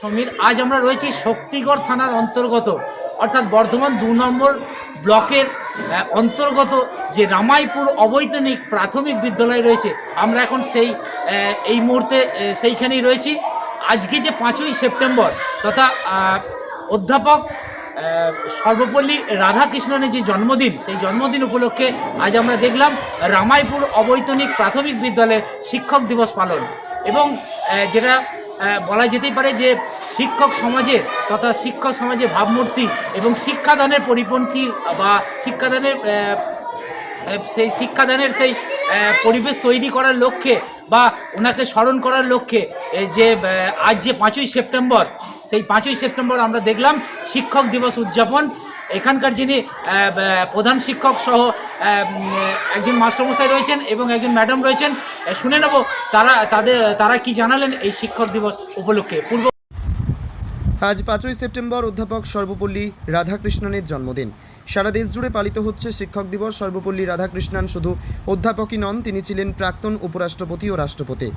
সমীর, আজ আমরা রয়েছি শক্তিগড় থানার অন্তর্গত, অর্থাৎ বর্ধমান দু নম্বর ব্লকের অন্তর্গত যে রামাইপুর অবৈতনিক প্রাথমিক বিদ্যালয় রয়েছে, আমরা এখন সেই এই মুহূর্তে সেইখানেই রয়েছি। আজকে যে পাঁচই সেপ্টেম্বর তথা অধ্যাপক সর্বপল্লী রাধাকৃষ্ণনের যে জন্মদিন, সেই জন্মদিন উপলক্ষে আজ আমরা দেখলাম রামাইপুর অবৈতনিক প্রাথমিক বিদ্যালয়ে শিক্ষক দিবস পালন এবং যেটা বলা যেতেই পারে যে শিক্ষক সমাজের তথা শিক্ষক সমাজের ভাবমূর্তি এবং শিক্ষাদানের পরিপন্থী বা শিক্ষাদানের সেই শিক্ষাদানের সেই পরিবেশ তৈরি করার লক্ষ্যে বা ওনাকে স্মরণ করার লক্ষ্যে যে আজ যে পাঁচই সেপ্টেম্বর, সেই পাঁচই সেপ্টেম্বর আমরা দেখলাম শিক্ষক দিবস উদযাপন। এখানকার যিনি প্রধান শিক্ষক সহ একজন মাস্টারমশাই রয়েছেন এবং একজন ম্যাডাম রয়েছেন শুনে নেব তারা, তাদের, তারা কি জানালেন এই শিক্ষক দিবস উপলক্ষে। পূর্ব আজ পাঁচই সেপ্টেম্বর অধ্যাপক সর্বপল্লী রাধাকৃষ্ণনের জন্মদিন। সারা দেশ জুড়ে পালিত হচ্ছে শিক্ষক দিবস, সর্বপল্লী রাধাকৃষ্ণন শুধু অধ্যাপকই নন, তিনি ছিলেন প্রাক্তন উপরাষ্ট্রপতি ও রাষ্ট্রপতি।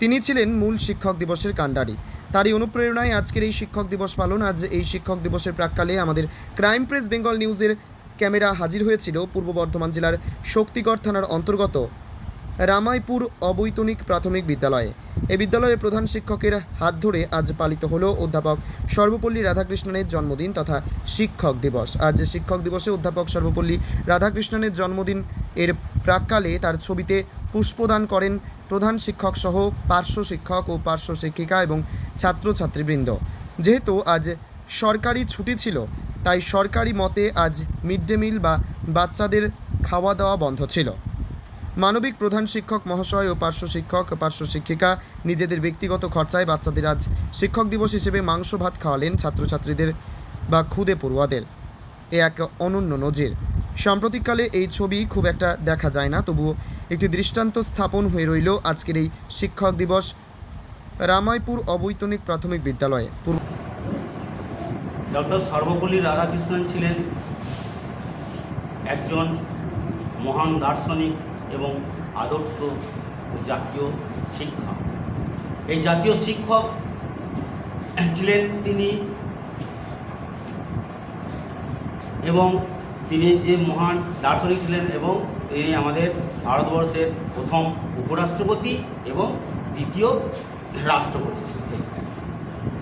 তিনি ছিলেন মূল শিক্ষক দিবসের কাণ্ডারি। তারই অনুপ্রেরণায় আজকের এই শিক্ষক দিবস পালন আজ এই শিক্ষক দিবসের প্রাককালে আমাদের ক্রাইম প্রেস বেঙ্গল নিউজের ক্যামেরা হাজির হয়েছিল পূর্ব বর্ধমান জেলার শক্তিগড় থানার অন্তর্গত রামাইপুর অবৈতনিক প্রাথমিক বিদ্যালয়ে। এই বিদ্যালয়ের প্রধান শিক্ষকের হাত ধরে আজ পালিত হলো অধ্যাপক সর্বপল্লী রাধাকৃষ্ণনের জন্মদিন তথা শিক্ষক দিবস। আজ শিক্ষক দিবসে অধ্যাপক সর্বপল্লী রাধাকৃষ্ণনের জন্মদিন এর প্রাককালে তার ছবিতে পুষ্পদান করেন প্রধান শিক্ষক সহ পার্শ্ব শিক্ষক ও পার্শ্ব শিক্ষিকা এবং ছাত্রছাত্রীবৃন্দ। যেহেতু আজ সরকারি ছুটি ছিল, তাই সরকারি মতে আজ মিড ডে মিল বা বাচ্চাদের খাওয়া দাওয়া বন্ধ ছিল। মানবিক প্রধান শিক্ষক মহাশয় ও পার্শ্ব শিক্ষক, পার্শ্ব শিক্ষিকা নিজেদের ব্যক্তিগত খরচায় বাচ্চাদের আজ শিক্ষক দিবস হিসেবে মাংস, ভাত খাওয়ালেন ছাত্রছাত্রীদের বা খুদে পড়ুয়াদের। এ এক অনন্য নজির। সাম্প্রতিককালে এই ছবি খুব একটা দেখা যায় না, তবুও একটি দৃষ্টান্ত স্থাপন হয়ে রইল আজকের এই শিক্ষক দিবস রামাইপুর অবৈতনিক প্রাথমিক বিদ্যালয়ে। ডক্টর সর্বপল্লী রাধাকৃষ্ণন ছিলেন একজন মহান দার্শনিক এবং আদর্শ জাতীয় শিক্ষক। এই জাতীয় শিক্ষক ছিলেন তিনি এবং তিনি যে মহান দার্শনিক ছিলেন এবং তিনি আমাদের ভারতবর্ষের প্রথম উপরাষ্ট্রপতি এবং দ্বিতীয় রাষ্ট্রপতি ছিলেন।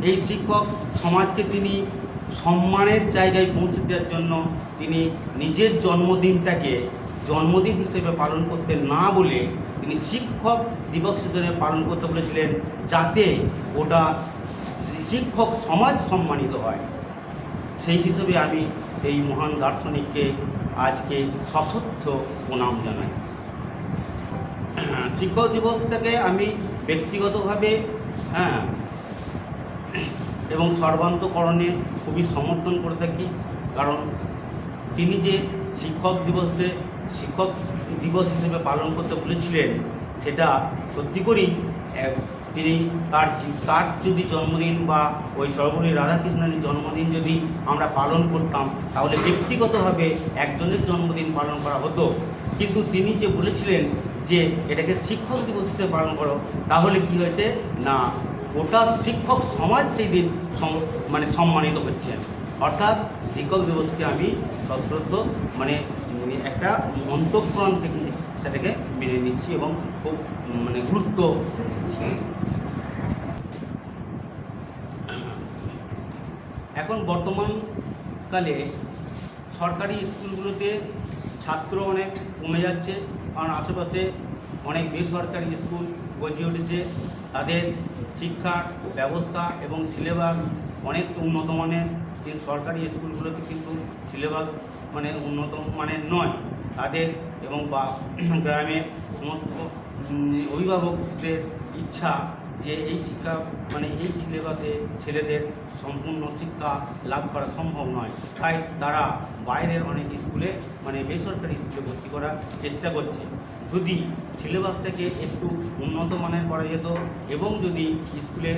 এই শিক্ষক সমাজকে তিনি সম্মানের জায়গায় পৌঁছে দেওয়ার জন্য তিনি নিজের জন্মদিনটাকে জন্মদিন হিসেবে পালন করতে না বলে তিনি শিক্ষক দিবস হিসেবে পালন করতে বলেছিলেন যাতে ওটা শিক্ষক সমাজ সম্মানিত হয়। সেই হিসেবে আমি এই মহান দার্শনিককে আজকে সশস্ত্র প্রণাম জানাই। শিক্ষক দিবসটাকে আমি ব্যক্তিগতভাবে হ্যাঁ এবং সর্বান্তকরণে খুবই সমর্থন করে থাকি। কারণ তিনি যে শিক্ষক দিবসে শিক্ষক দিবস হিসেবে পালন করতে বলেছিলেন সেটা সত্যি করেই এক, তিনি তার তার যদি জন্মদিন বা ওই সর্বপল্লী রাধাকৃষ্ণনের জন্মদিন যদি আমরা পালন করতাম, তাহলে ব্যক্তিগতভাবে একজনের জন্মদিন পালন করা হতো। কিন্তু তিনি যে বলেছিলেন যে এটাকে শিক্ষক দিবস হিসেবে পালন করো, তাহলে কি হয়েছে? না, গোটা শিক্ষক সমাজ সেই দিন মানে সম্মানিত হচ্ছেন অর্থাৎ শিক্ষক দিবসকে আমি সশ্রদ্ধ মানে একটা অন্তঃপ্রাণ থেকে সেটাকে মেনে নিচ্ছি এবং খুব মানে গুরুত্ব এখন বর্তমানকালে সরকারি স্কুলগুলোতে ছাত্র অনেক কমে যাচ্ছে, কারণ আশেপাশে অনেক বেসরকারি স্কুল গজিয়ে উঠেছে। তাদের শিক্ষার ব্যবস্থা এবং সিলেবাস অনেক উন্নত মানের। এই সরকারি স্কুলগুলোতে কিন্তু সিলেবাস মানে উন্নত মানের নয়। তাদের এবং বা গ্রামের সমস্ত অভিভাবকদের ইচ্ছা যে এই শিক্ষা মানে এই সিলেবাসে ছেলেদের সম্পূর্ণ শিক্ষা লাভ করা সম্ভব নয়। তাই তারা বাইরের অনেক স্কুলে মানে বেসরকারি স্কুলে ভর্তি করার চেষ্টা করছে। যদি সিলেবাসটাকে একটু উন্নত মানের করা যেত এবং যদি স্কুলে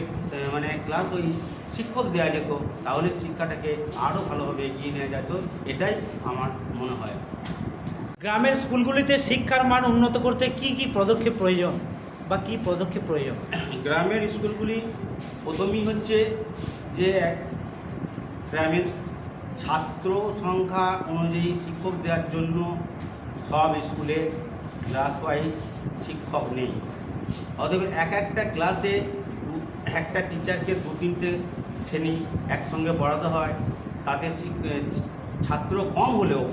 মানে ক্লাস ওই শিক্ষক দেওয়া যেত, তাহলে শিক্ষাটাকে আরও ভালোভাবে এগিয়ে নেওয়া যেত, এটাই আমার মনে হয়। গ্রামের স্কুলগুলিতে শিক্ষার মান উন্নত করতে কি কি পদক্ষেপ প্রয়োজন? বা কী পদক্ষেপ প্রয়োজন? গ্রামের স্কুলগুলি প্রথমেই হচ্ছে যে এক গ্রামের ছাত্র সংখ্যা অনুযায়ী শিক্ষক দেওয়ার জন্য সব স্কুলে ক্লাস ওয়াইজ শিক্ষক নেই। অতএব এক একটা ক্লাসে একটা টিচারকে দু তিনটে শ্রেণি একসঙ্গে পড়াতে হয়। তাতে ছাত্র কম হলেও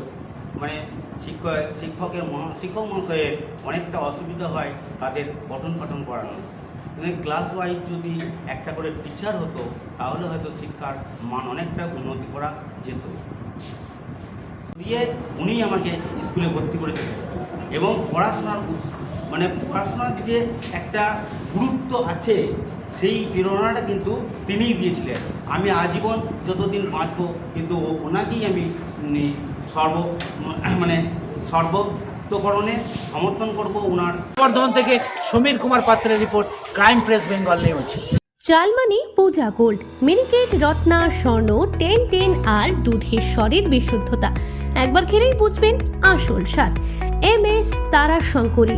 মানে শিক্ষক, শিক্ষকের মহা শিক্ষক মহাশয়ের অনেকটা অসুবিধা হয় তাদের পঠন পাঠন করানো ক্লাস ওয়াইজ যদি একটা করে টিচার হতো, তাহলে হয়তো শিক্ষার মান অনেকটা উন্নতি করা যেত। দিয়ে উনি আমাকে স্কুলে ভর্তি করেছিলেন এবং পড়াশোনার মানে পড়াশোনার যে একটা গুরুত্ব আছে, সেই প্রেরণাটা কিন্তু তিনিই দিয়েছিলেন। আমি আজীবন যতদিন বাঁচব, কিন্তু ওনাকেই আমি সর্ব মানে সর্বতকরণে সমর্থন করব ওনার বর্ধমান থেকে সমীর কুমার পাত্রের report crime press Bengal news. চালমানি Puja gold miniket Ratna Swarna ten ten আর দুধের স্বরের বিশুদ্ধতা। একবার খেলেই বুঝবেন আসল স্বাদ। এম এস তারা শঙ্করী